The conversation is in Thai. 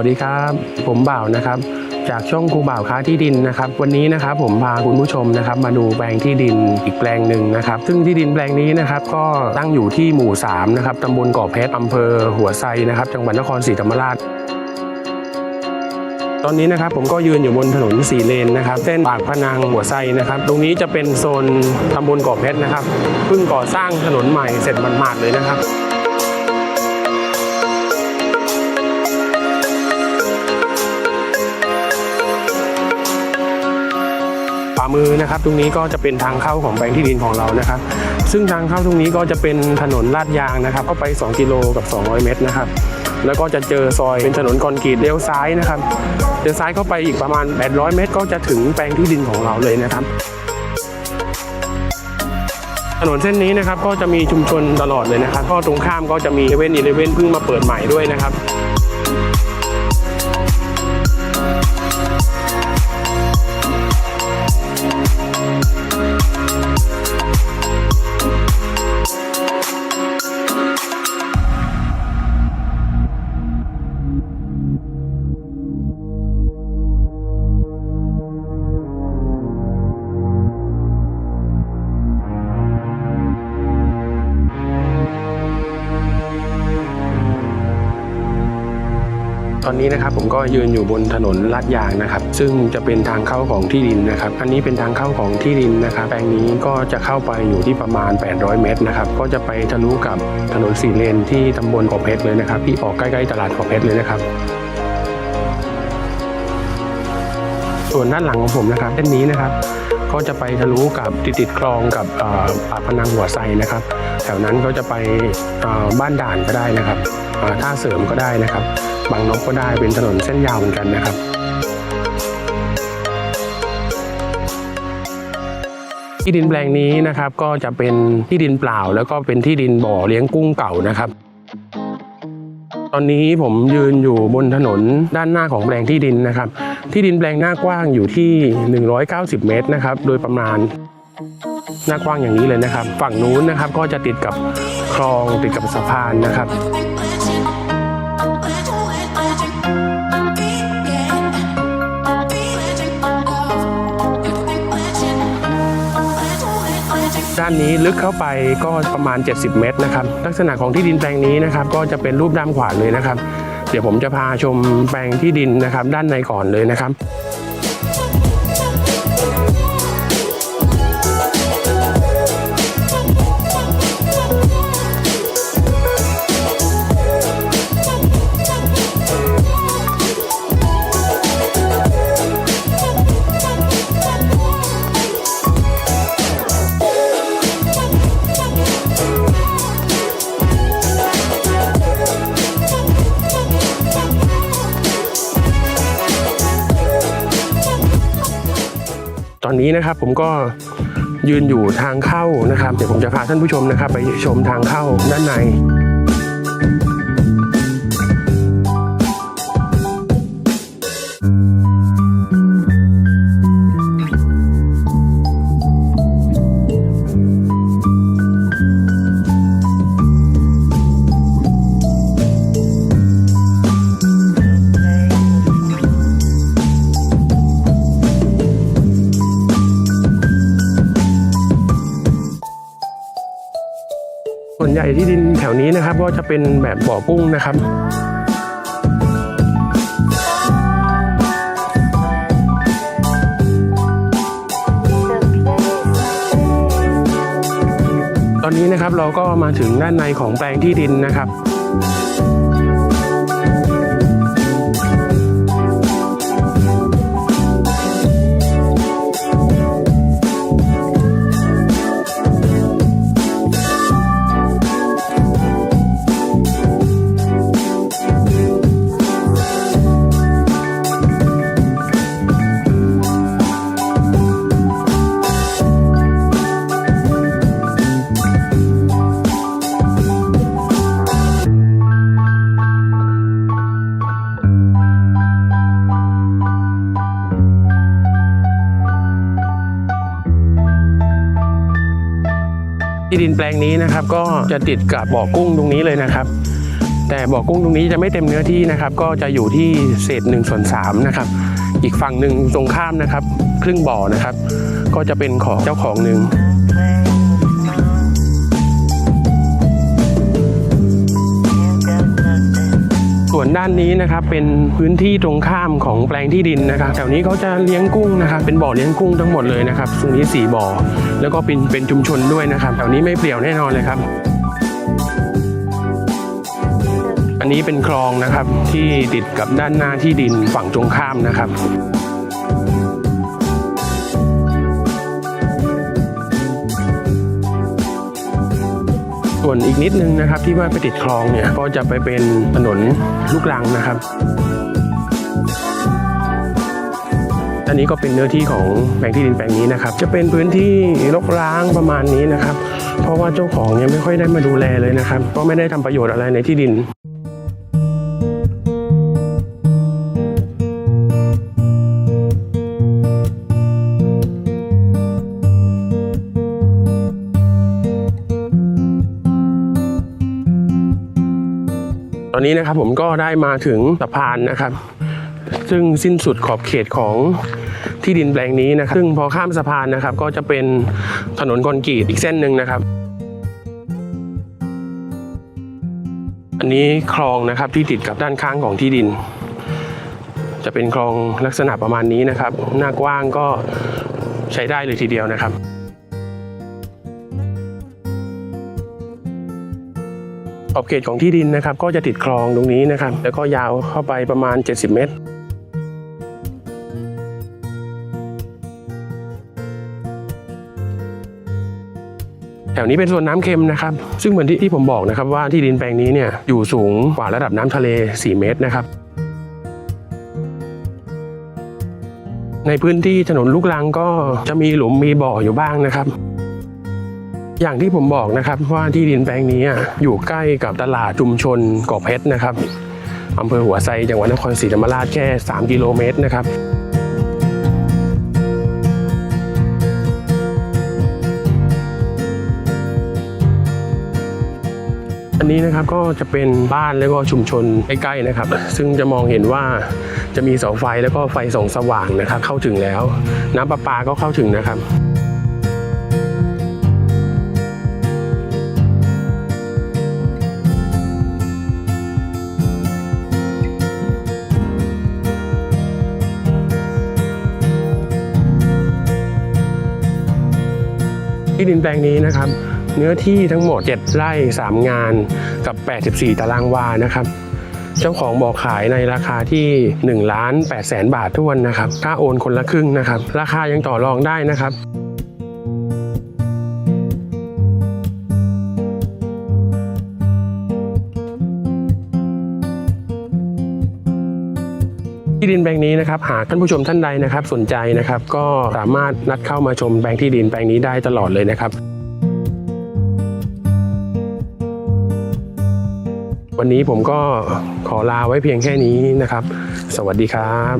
วัสดีครับ ผมบ่าวนะครับ จากช่องครูบ่าวค้าที่ดินนะครับ วันนี้นะครับผมพาคุณผู้ชมนะครับ มาดูแปลงที่ดินอีกแปลงหนึ่งนะครับ ซึ่งที่ดินแปลงนี้นะครับก็ตั้งอยู่ที่หมู่3นะครับตำบลเกาะเพชรอำเภอหัวไซนะครับ จังหวัดนครศรีธรรมราชตอนนี้นะครับผมก็ยืนอยู่บนถนนสี่เลนนะครับเส้นปากพนังหัวไซนะครับ ตรงนี้จะเป็นโซนตำบลเกาะเพชรนะครับเพิ่งก่อสร้างถนนใหม่เสร็จหมาดเลยนะครับ มือนะครับ ตรงนี้ก็จะเป็นทางเข้าของแปลงที่ดินของเรานะครับ ซึ่งทางเข้าตรงนี้ก็จะเป็นถนนลาดยางนะครับ เข้าไป 2 กิโลกับ 200 เมตรนะครับ แล้วก็จะเจอซอยเป็นถนนคอนกรีตเลี้ยวซ้ายนะครับเลี้ยวซ้ายเข้าไปอีกประมาณ 800 เมตร ก็จะถึงแปลงที่ดินของเราเลยนะครับถนนเส้นนี้นะครับก็จะมีชุมชนตลอดเลยนะครับ ก็ตรงข้ามก็จะมีเว่นอีเลเว่นเพิ่งมาเปิดใหม่ด้วยนะครับ นี้นะครับผมก็ยืนอยู่บนถนนลาดยางนะครับ ซึ่งจะเป็นทางเข้าของที่ดินนะครับ อันนี้เป็นทางเข้าของที่ดินนะครับ แปลงนี้ก็จะเข้าไปอยู่ที่ประมาณ 800 เมตรนะครับ ก็จะไปทะลุกับถนนสี่เลนที่ตำบลเกาะเพชรเลยนะครับ ที่ออกใกล้ๆตลาดเกาะเพชรเลยนะครับส่วนด้านหลังของผมนะครับเส้นนี้นะครับ ก็จะไปทะลุกับติดติดคลองกับปากพนังหัวไซนะครับ แถวนั้นก็จะไปบ้านด่านก็ได้นะครับท่าเสริมก็ได้นะครับ บางนกก็ได้เป็นถนนเส้นยาวเหมือนกันนะครับที่ดินแปลงนี้นะครับก็จะเป็นที่ดินเปล่า แล้วก็เป็นที่ดินบ่อเลี้ยงกุ้งเก่านะครับ ตอนนี้ผมยืนอยู่บนถนนด้านหน้าของแปลงที่ดินนะครับ ที่ดินแปลงหน้ากว้างอยู่ที่ 190 เมตรนะครับ โดยประมาณหน้ากว้างอย่างนี้เลยนะครับ ฝั่งนู้นนะครับก็จะติดกับคลองติดกับสะพานนะครับ ด้านนี้ลึกเข้าไปก็ประมาณ 70 เมตรนะครับ ลักษณะของที่ดินแปลงนี้นะครับ ก็จะเป็นรูปด้ามขวานเลยนะครับ เดี๋ยวผมจะพาชมแปลงที่ดินนะครับ ด้านในก่อนเลยนะครับ อนนี้นะครับผมก็ยืนอยู่ทางเข้านะครับ เดี๋ยวผมจะพาท่านผู้ชมนะครับ ไปชมทางเข้าด้านใน ส่วนใหญ่ที่ดินแถวนี้นะครับ ก็จะเป็นแบบบ่อกุ้งนะครับตอนนี้นะครับเราก็มาถึงด้านในของแปลงที่ดินนะครับ นแปลงนี้นะครับ ก็จะติดกับบ่อกุ้งตรงนี้เลยนะครับ แต่บ่อกุ้งตรงนี้จะไม่เต็มเนื้อที่นะครับ ก็จะอยู่ที่เศษ1ส่วน3นะครับ อีกฝั่งหนึ่งตรงข้ามนะครับ ครึ่งบ่อนะครับ ก็จะเป็นของเจ้าของหนึ่ง วนด้านนี้นะครับเป็นพื้นที่ตรงข้ามของแปลงที่ดินนะครับแถวนี้เขาจะเลี้ยงกุ้งนะครับเป็นบ่อเลี้ยงกุ้งทั้งหมดเลยนะครับตรงนี้สี่บ่อ แล้วก็เป็นเป็นชุมชนด้วยนะครับแถวนี้ไม่เปลี่ยวแน่นอนเลยครับ อันนี้เป็นคลองนะครับที่ติดกับด้านหน้าที่ดินฝั่งตรงข้ามนะครับ ส่วนอีกนิดนึงนะครับที่ว่าไปติดคลองเนี่ยก็จะไปเป็นถนนลูกรังนะครับอันนี้ก็เป็นเนื้อที่ของแปลงที่ดินแปลงนี้นะครับ จะเป็นพื้นที่รกร้างประมาณนี้นะครับ เพราะว่าเจ้าของเนี่ยไม่ค่อยได้มาดูแลเลยนะครับ ก็ไม่ได้ทำประโยชน์อะไรในที่ดิน อนนี้นะครับผมก็ได้มาถึงสะพานนะครับ ซึ่งสิ้นสุดขอบเขตของที่ดินแปลงนี้นะครับ ซึ่งพอข้ามสะพานนะครับ ก็จะเป็นถนนคอนกรีตอีกเส้นหนึ่งนะครับ อันนี้คลองนะครับที่ติดกับด้านข้างของที่ดิน จะเป็นคลองลักษณะประมาณนี้นะครับ หน้ากว้างก็ใช้ได้เลยทีเดียวนะครับ ขอบเขตของที่ดินนะครับ ก็จะติดคลองตรงนี้นะครับ แล้วก็ยาวเข้าไปประมาณ 70 เมตรแถวนี้เป็นส่วนน้ำเค็มนะครับ ซึ่งเหมือนที่ที่ผมบอกนะครับว่าที่ดินแปลงนี้เนี่ยอยู่สูงกว่าระดับน้ำทะเล 4 เมตรนะครับ ในพื้นที่ถนนลูกรังก็จะมีหลุมมีบ่ออยู่บ้างนะครับ อย่างที่ผมบอกนะครับว่าที่ดินแปลงนี้อยู่ใกล้กับตลาดชุมชนเกาะเพชรนะครับอำเภอหัวไซจังหวัดนครศรีธรรมราชแค่ 3 กิโลเมตรนะครับอันนี้นะครับก็จะเป็นบ้านแล้วก็ชุมชนใกล้ๆนะครับ ซึ่งจะมองเห็นว่าจะมีเสาไฟแล้วก็ไฟส่องสว่างนะครับ เข้าถึงแล้ว น้ำประปาก็เข้าถึงนะครับ ที่ดินแปลงนี้นะครับ เนื้อที่ทั้งหมด 7 ไร่ 3 งานกับ 84 ตารางวานะครับ เจ้าของบอกขายในราคาที่1ล้าน8แสนบาททวนนะครับค่าโอนคนละครึ่งนะครับ ราคายังต่อรองได้นะครับ ที่ดินแปลงนี้นะครับหากท่านผู้ชมท่านใดนะครับสนใจนะครับก็สามารถนัดเข้ามาชมแปลงที่ดินแปลงนี้ได้ตลอดเลยนะครับ วันนี้ผมก็ขอลาไว้เพียงแค่นี้นะครับ สวัสดีครับ